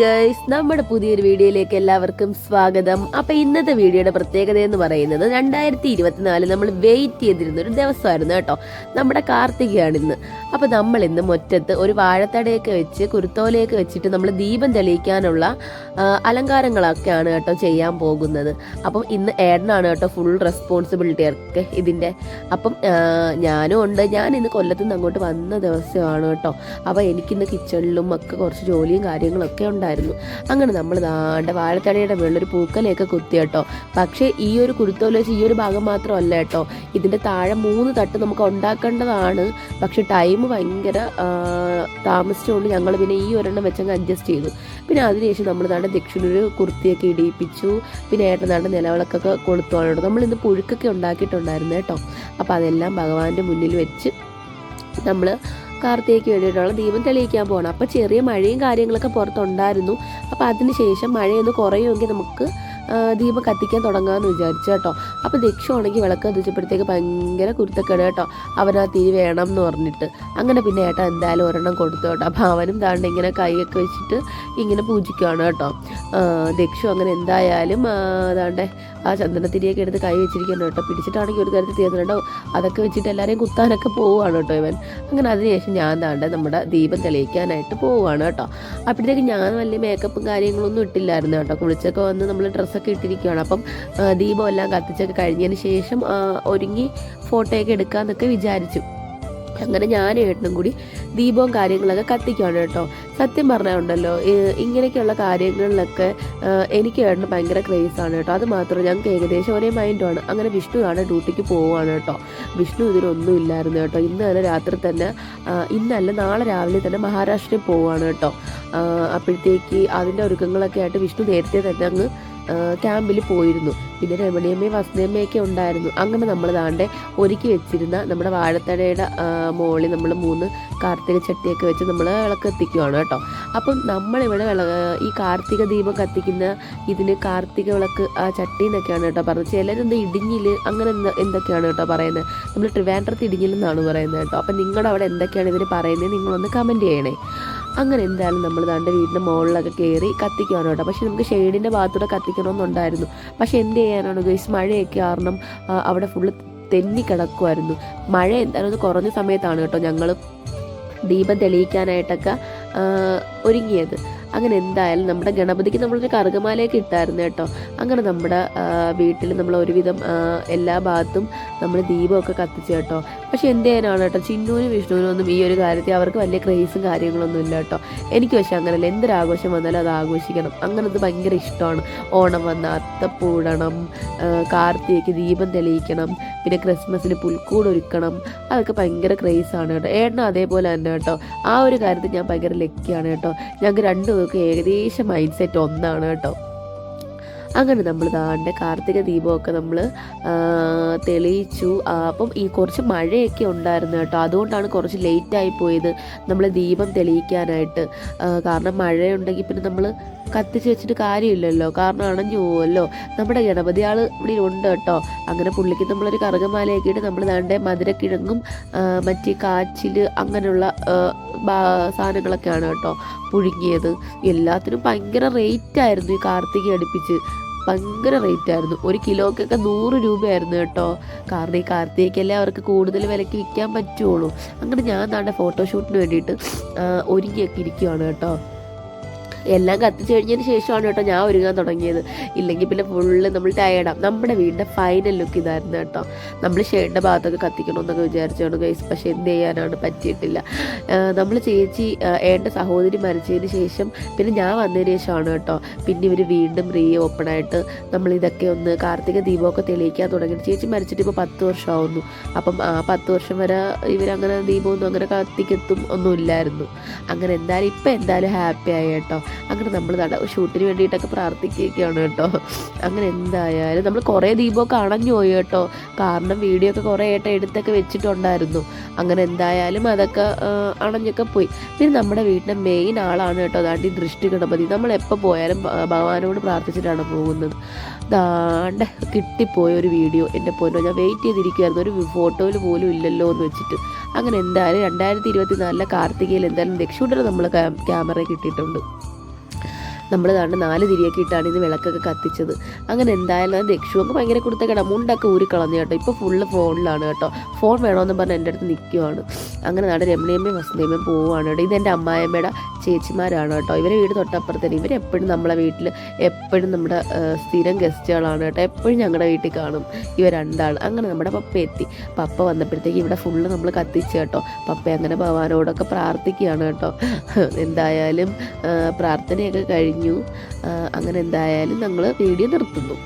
Guys നമ്മുടെ പുതിയൊരു വീഡിയോയിലേക്ക് എല്ലാവർക്കും സ്വാഗതം. അപ്പൊ ഇന്നത്തെ വീഡിയോയുടെ പ്രത്യേകത എന്ന് പറയുന്നത് രണ്ടായിരത്തി ഇരുപത്തിനാല് നമ്മൾ വെയിറ്റ് ചെയ്തിരുന്ന ഒരു ദിവസമായിരുന്നു കേട്ടോ. നമ്മുടെ കാർത്തികയാണ് ഇന്ന്. അപ്പൊ നമ്മൾ ഇന്ന് മുറ്റത്ത് ഒരു വാഴത്തടയൊക്കെ വെച്ച് കുരുത്തോലയൊക്കെ വെച്ചിട്ട് നമ്മൾ ദീപം തെളിയിക്കാനുള്ള അലങ്കാരങ്ങളൊക്കെയാണ് കേട്ടോ ചെയ്യാൻ പോകുന്നത്. അപ്പം ഇന്ന് ഏടനാണ് കേട്ടോ ഫുൾ റെസ്പോൺസിബിലിറ്റി ഒക്കെ ഇതിന്റെ. അപ്പം ഞാനും ഉണ്ട്. ഞാൻ ഇന്ന് കൊല്ലത്തുനിന്ന് അങ്ങോട്ട് വന്ന ദിവസമാണ് കേട്ടോ. അപ്പോൾ എനിക്കിന്ന് കിച്ചണിലും ഒക്കെ കുറച്ച് ജോലിയും കാര്യങ്ങളൊക്കെ ഉണ്ടായിരുന്നു. അങ്ങനെ നമ്മൾ ദാണ്ട വാഴത്തടയുടെ മുകളിൽ ഒരു പൂക്കലയൊക്കെ കുത്തി കേട്ടോ. പക്ഷേ ഈ ഒരു കുരുത്തോല വെച്ച് ഈ ഒരു ഭാഗം മാത്രമല്ല കേട്ടോ. ഇതിന്റെ താഴെ മൂന്ന് തട്ട് നമുക്ക് ഉണ്ടാക്കേണ്ടതാണ്. പക്ഷെ ടൈം ഭയങ്കര താമസിച്ചുകൊണ്ട് ഞങ്ങൾ പിന്നെ ഈ ഒരെണ്ണം വെച്ചങ്ങ് അഡ്ജസ്റ്റ് ചെയ്തു. പിന്നെ അതിനുശേഷം നമ്മൾ ദാണ്ട ദക്ഷിണൊരു കുർത്തിയൊക്കെ ഇടിയിപ്പിച്ചു. പിന്നെ ഏട്ടൻ ദാണ്ട നിലവിളക്കൊക്കെ കൊടുത്തോളൂ നമ്മൾ ഇന്ന് പുഴുക്കൊക്കെ ഉണ്ടാക്കിയിട്ടുണ്ടായിരുന്നു കേട്ടോ. അപ്പോൾ അതെല്ലാം ഭഗവാന്റെ മുന്നിൽ വെച്ച് നമ്മൾ കാർത്തികയ്ക്ക് വേണ്ടിയിട്ടുള്ള ദീപം തെളിയിക്കാൻ പോകണം അപ്പോൾ ചെറിയ മഴയും കാര്യങ്ങളൊക്കെ പുറത്തുണ്ടായിരുന്നു. അപ്പോൾ അതിന് ശേഷം മഴയൊന്ന് കുറയുമെങ്കിൽ നമുക്ക് ദീപം കത്തിക്കാൻ തുടങ്ങാമെന്ന് വിചാരിച്ചു കേട്ടോ. അപ്പോൾ ദക്ഷമാണെങ്കിൽ വിളക്ക് കത്തിച്ചപ്പോഴത്തേക്ക് ഭയങ്കര കുരുത്തക്കേട് കേട്ടോ. അവനാ തീ വേണം എന്ന് പറഞ്ഞിട്ട്. അങ്ങനെ പിന്നെ ഏട്ടാ എന്തായാലും ഒരെണ്ണം കൊടുത്തു കേട്ടോ. അപ്പോൾ അവനും താണ്ട് ഇങ്ങനെ കൈയൊക്കെ വെച്ചിട്ട് ഇങ്ങനെ പൂജിക്കുകയാണ് കേട്ടോ. ദക്ഷു അങ്ങനെ എന്തായാലും അതാണ്ട് ആ ചന്ദനത്തിരിയൊക്കെ എടുത്ത് കൈ വെച്ചിരിക്കുന്നു കേട്ടോ. പിടിച്ചിട്ടാണെങ്കിൽ ഒരു തരത്തിൽ തീർന്നിട്ടോ അതൊക്കെ വെച്ചിട്ട് എല്ലാവരെയും കുത്താനൊക്കെ പോവുകയാണ് കേട്ടോ ഇവൻ. അങ്ങനെ അതിനുശേഷം ഞാൻ താണ്ട് നമ്മുടെ ദീപം തെളിയിക്കാനായിട്ട് പോവുകയാണ് കേട്ടോ. അപ്പോഴത്തേക്ക് ഞാൻ വലിയ മേക്കപ്പും കാര്യങ്ങളൊന്നും ഇട്ടില്ലായിരുന്നു കേട്ടോ. കുളിച്ചൊക്കെ വന്ന് നമ്മൾ ഡ്രസ്സൊക്കെ ഇട്ടിരിക്കുകയാണ്. അപ്പം ദീപം എല്ലാം കത്തിച്ചൊക്കെ കഴിഞ്ഞതിന് ശേഷം ഒരുങ്ങി ഫോട്ടോയൊക്കെ എടുക്കാമെന്നൊക്കെ വിചാരിച്ചു. അങ്ങനെ ഞാൻ ഏട്ടനും കൂടി ദീപവും കാര്യങ്ങളൊക്കെ കത്തിക്കുകയാണ് കേട്ടോ. സത്യം പറഞ്ഞുണ്ടല്ലോ ഇങ്ങനെയൊക്കെയുള്ള കാര്യങ്ങളിലൊക്കെ എനിക്ക് ഏട്ടന് ഭയങ്കര ക്രേസാണ് കേട്ടോ. അത് മാത്രം ഞങ്ങൾക്ക് ഏകദേശം ഒരേ മൈൻഡാണ് അങ്ങനെ വിഷ്ണു ആണ് ഡ്യൂട്ടിക്ക് പോവുകയാണ് കേട്ടോ. വിഷ്ണു ഇതിനൊന്നും ഇല്ലായിരുന്നു കേട്ടോ. ഇന്ന് തന്നെ രാത്രി തന്നെ ഇന്നല്ല നാളെ രാവിലെ തന്നെ മഹാരാഷ്ട്രയിൽ പോവുകയാണ് കേട്ടോ. അപ്പോഴത്തേക്ക് അതിന്റെ ഒരുക്കങ്ങളൊക്കെ ആയിട്ട് വിഷ്ണു നേരത്തെ തന്നെ അങ്ങ് ക്യാമ്പിൽ പോയിരുന്നു. പിന്നെ രമണിയമ്മയും വസുദേമ്മയൊക്കെ ഉണ്ടായിരുന്നു. അങ്ങനെ നമ്മൾ ദാണ്ടെ ഒരുക്കി വെച്ചിരുന്ന നമ്മുടെ വാഴത്തടയുടെ മുകളിൽ നമ്മൾ മൂന്ന് കാർത്തിക ചട്ടിയൊക്കെ വെച്ച് നമ്മൾ വിളക്ക് കത്തിക്കുവാണ് കേട്ടോ. അപ്പം നമ്മളിവിടെ ഈ കാർത്തിക ദീപം കത്തിക്കുന്ന ഇതിന് കാർത്തിക വിളക്ക് ആ ചട്ടി എന്നൊക്കെയാണ് കേട്ടോ പറഞ്ഞത്. ചിലരെന്ത് ഇടിഞ്ഞിൽ അങ്ങനെ എന്ത- എന്തൊക്കെയാണ് കേട്ടോ പറയുന്നത്. നമ്മൾ ട്രിവാൻഡ്രത്ത് ഇടിഞ്ഞിലെന്നാണ് പറയുന്നത് കേട്ടോ. അപ്പം നിങ്ങളുടെ അവിടെ എന്തൊക്കെയാണ് ഇതിന് പറയുന്നത്? നിങ്ങളൊന്ന് കമന്റ് ചെയ്യണേ. അങ്ങനെ എന്തായാലും നമ്മൾ തന്റെ വീടിന്റെ മുകളിലൊക്കെ കയറി കത്തിക്കാനോ കേട്ടോ പക്ഷേ നമുക്ക് ഷെയ്ഡിന്റെ ഭാഗത്തൂടെ കത്തിക്കണമെന്നുണ്ടായിരുന്നു. പക്ഷേ എന്ത് ചെയ്യാനാണ് ഗൈസ് മഴയൊക്കെ കാരണം അവിടെ ഫുള്ള് തെന്നി കിടക്കുമായിരുന്നു മഴ എന്തായാലും കുറഞ്ഞ സമയത്താണ് കേട്ടോ ഞങ്ങൾ ദീപം തെളിയിക്കാനായിട്ടൊക്കെ ഒരുങ്ങിയത്. അങ്ങനെ എന്തായാലും നമ്മുടെ ഗണപതിക്ക് നമ്മളൊരു കറുകമാലയൊക്കെ ഇട്ടായിരുന്നു കേട്ടോ. അങ്ങനെ നമ്മുടെ വീട്ടിൽ നമ്മൾ ഒരുവിധം എല്ലാ ഭാഗത്തും നമ്മൾ ദീപമൊക്കെ കത്തിച്ചു കേട്ടോ. പക്ഷെ എന്ത് ചെയ്യാനാണ് കേട്ടോ? ചിന്നൂനും വിഷ്ണുവിനും ഒന്നും ഈ ഒരു കാര്യത്തിൽ അവർക്ക് വലിയ ക്രേസും കാര്യങ്ങളൊന്നും ഇല്ല കേട്ടോ. എനിക്ക് പക്ഷെ അങ്ങനെയല്ല എന്തൊരു ആഘോഷം വന്നാലും അത് ആഘോഷിക്കണം. അങ്ങനെ അത് ഭയങ്കര ഇഷ്ടമാണ്. ഓണം വന്ന അത്തപ്പൂടണം കാർത്തികയ്ക്ക് ദീപം തെളിയിക്കണം പിന്നെ ക്രിസ്മസിന് പുൽക്കൂട് ഒരുക്കണം. അതൊക്കെ ഭയങ്കര ക്രേസാണ് കേട്ടോ. ഏട്ടനും അതേപോലെ തന്നെ കേട്ടോ. ആ ഒരു കാര്യത്തിൽ ഞാൻ ഭയങ്കര ലക്കിയാണ് കേട്ടോ. ഞങ്ങൾക്ക് രണ്ടുപേർക്കും ഏകദേശം മൈൻഡ് സെറ്റ് ഒന്നാണ് കേട്ടോ. അങ്ങനെ നമ്മൾ ദാണ്ട് കാർത്തിക ദീപമൊക്കെ നമ്മൾ തെളിയിച്ചു. അപ്പം ഈ കുറച്ച് മഴയൊക്കെ ഉണ്ടായിരുന്നു കേട്ടോ. അതുകൊണ്ടാണ് കുറച്ച് ലേറ്റായി പോയത് നമ്മൾ ദീപം തെളിയിക്കാനായിട്ട്. കാരണം മഴയുണ്ടെങ്കിൽ പിന്നെ നമ്മൾ കത്തിച്ച് വെച്ചിട്ട് കാര്യമില്ലല്ലോ. കാരണം അണഞ്ഞു പോവുമല്ലോ നമ്മുടെ ഗണപതി ആൾ ഇവിടെ ഉണ്ട് കേട്ടോ. അങ്ങനെ പുള്ളിക്ക് നമ്മളൊരു കറുകമാലയൊക്കെ ഇട്ട് നമ്മൾ നാണ്ട മധുരക്കിഴങ്ങും മറ്റേ കാച്ചിൽ അങ്ങനെയുള്ള സാധനങ്ങളൊക്കെയാണ് കേട്ടോ പുഴുങ്ങിയത്. എല്ലാത്തിനും ഭയങ്കര റേറ്റ് ആയിരുന്നു ഈ കാർത്തിക അടുപ്പിച്ച്. ഭയങ്കര റേറ്റ് ആയിരുന്നു ഒരു കിലോക്കൊക്കെ നൂറ് രൂപയായിരുന്നു കേട്ടോ. കാരണം ഈ കാർത്തികയ്ക്കല്ലേ അവർക്ക് കൂടുതൽ വിലയ്ക്ക് വിൽക്കാൻ പറ്റുള്ളൂ. അങ്ങനെ ഞാൻ നാണ്ട ഫോട്ടോഷൂട്ടിന് വേണ്ടിയിട്ട് ഒരുങ്ങിയൊക്കെ ഇരിക്കുവാണ് കേട്ടോ. എല്ലാം കത്തിച്ച് കഴിഞ്ഞതിന് ശേഷമാണ് കേട്ടോ ഞാൻ ഒരുങ്ങാൻ തുടങ്ങിയത്. ഇല്ലെങ്കിൽ പിന്നെ ഫുള്ള് നമ്മൾ ടയേർഡാണ് നമ്മുടെ വീടിന്റെ ഫൈനൽ ലുക്ക് ഇതായിരുന്നു കേട്ടോ. നമ്മൾ ഷെയ്ഡിന്റെ ഭാഗത്തൊക്കെ കത്തിക്കണമെന്നൊക്കെ വിചാരിച്ചാണ് ഗൈസ് പക്ഷേ എന്ത് ചെയ്യാനാണ് പറ്റിയിട്ടില്ല. നമ്മൾ ചേച്ചി എന്റെ സഹോദരി മരിച്ചതിന് ശേഷം പിന്നെ ഞാൻ വന്നതിന് ശേഷമാണ് കേട്ടോ. പിന്നെ ഇവർ വീണ്ടും റീ ഓപ്പൺ ആയിട്ട് നമ്മൾ ഇതൊക്കെ ഒന്ന് കാർത്തിക ദീപമൊക്കെ തെളിയിക്കാൻ തുടങ്ങി ചേച്ചി മരിച്ചിട്ട് ഇപ്പോൾ പത്ത് വർഷമാവുന്നു. അപ്പം ആ പത്ത് വർഷം വരെ ഇവരങ്ങനെ ദീപമൊന്നും അങ്ങനെ കത്തിക്കെത്തും ഒന്നും ഇല്ലായിരുന്നു അങ്ങനെ എന്തായാലും ഇപ്പം എന്തായാലും ഹാപ്പി ആയി കേട്ടോ. അങ്ങനെ നമ്മൾ ഷൂട്ടിന് വേണ്ടിയിട്ടൊക്കെ പ്രാർത്ഥിക്കുകയൊക്കെയാണ് കേട്ടോ. അങ്ങനെ എന്തായാലും നമ്മൾ കുറേ ദീപമൊക്കെ അണഞ്ഞു പോയി കേട്ടോ. കാരണം വീഡിയോ ഒക്കെ കുറേ ആയിട്ട് എടുത്തൊക്കെ വെച്ചിട്ടുണ്ടായിരുന്നു. അങ്ങനെ എന്തായാലും അതൊക്കെ അണഞ്ഞൊക്കെ പോയി. പിന്നെ നമ്മുടെ വീട്ടിലെ മെയിൻ ആളാണ് കേട്ടോ. അതാണ്ട് ദൃഷ്ടി ഗണപതി. നമ്മൾ എപ്പോൾ പോയാലും ഭഗവാനോട് പ്രാർത്ഥിച്ചിട്ടാണ് പോകുന്നത്. ദാണ്ട് കിട്ടിപ്പോയ ഒരു വീഡിയോ എന്റെ പൊന്നോ ഞാൻ വെയിറ്റ് ചെയ്തിരിക്കുമായിരുന്നു ഒരു ഫോട്ടോയിൽ പോലും ഇല്ലല്ലോ എന്ന് വെച്ചിട്ട്. അങ്ങനെ എന്തായാലും രണ്ടായിരത്തി ഇരുപത്തി നാലിലെ കാർത്തികയിൽ എന്തായാലും രക്ഷൂട്ടർ നമ്മൾ ക്യാമറ കിട്ടിയിട്ടുണ്ട്. നമ്മൾ ദാണ്ട് നാല് തിരിയൊക്കെ ഇട്ടാണ് ഇത് വിളക്കൊക്കെ കത്തിച്ചത്. അങ്ങനെ എന്തായാലും അത് ഭയങ്കര ഭയങ്കര കേട്ടോ മുണ്ടൊക്കെ ഊരി കളഞ്ഞു കേട്ടോ. ഇപ്പോൾ ഫുള്ള് ഫോണിലാണ് കേട്ടോ. ഫോൺ വേണമെന്ന് പറഞ്ഞ് എന്റെ അടുത്ത് നിൽക്കുവാണ് അങ്ങനെ നാട് രമണിയമ്മയും വസുദേവയും പോവുകയാണ് കേട്ടോ. ഇത് എന്റെ അമ്മായിയമ്മയുടെ ചേച്ചിമാരാണ് കേട്ടോ. ഇവരെ വീട് തൊട്ടപ്പുറത്തന്നെ ഇവരെപ്പോഴും നമ്മളെ വീട്ടിൽ എപ്പോഴും നമ്മുടെ സ്ഥിരം ഗസ്റ്റുകളാണ് കേട്ടോ. എപ്പോഴും ഞങ്ങളുടെ വീട്ടിൽ കാണും. ഇവർ രണ്ടാൾ അങ്ങനെ നമ്മുടെ പപ്പ എത്തി. പപ്പ വന്നപ്പോഴത്തേക്ക് ഇവിടെ ഫുള്ള് നമ്മൾ കത്തിച്ച് കേട്ടോ. പപ്പ അങ്ങനെ ഭഗവാനോടൊക്കെ പ്രാർത്ഥിക്കുകയാണ് കേട്ടോ. എന്തായാലും പ്രാർത്ഥനയൊക്കെ കഴിഞ്ഞു. അങ്ങനെ എന്തായാലും ഞങ്ങൾ വീഡിയോ നിർത്തുന്നു.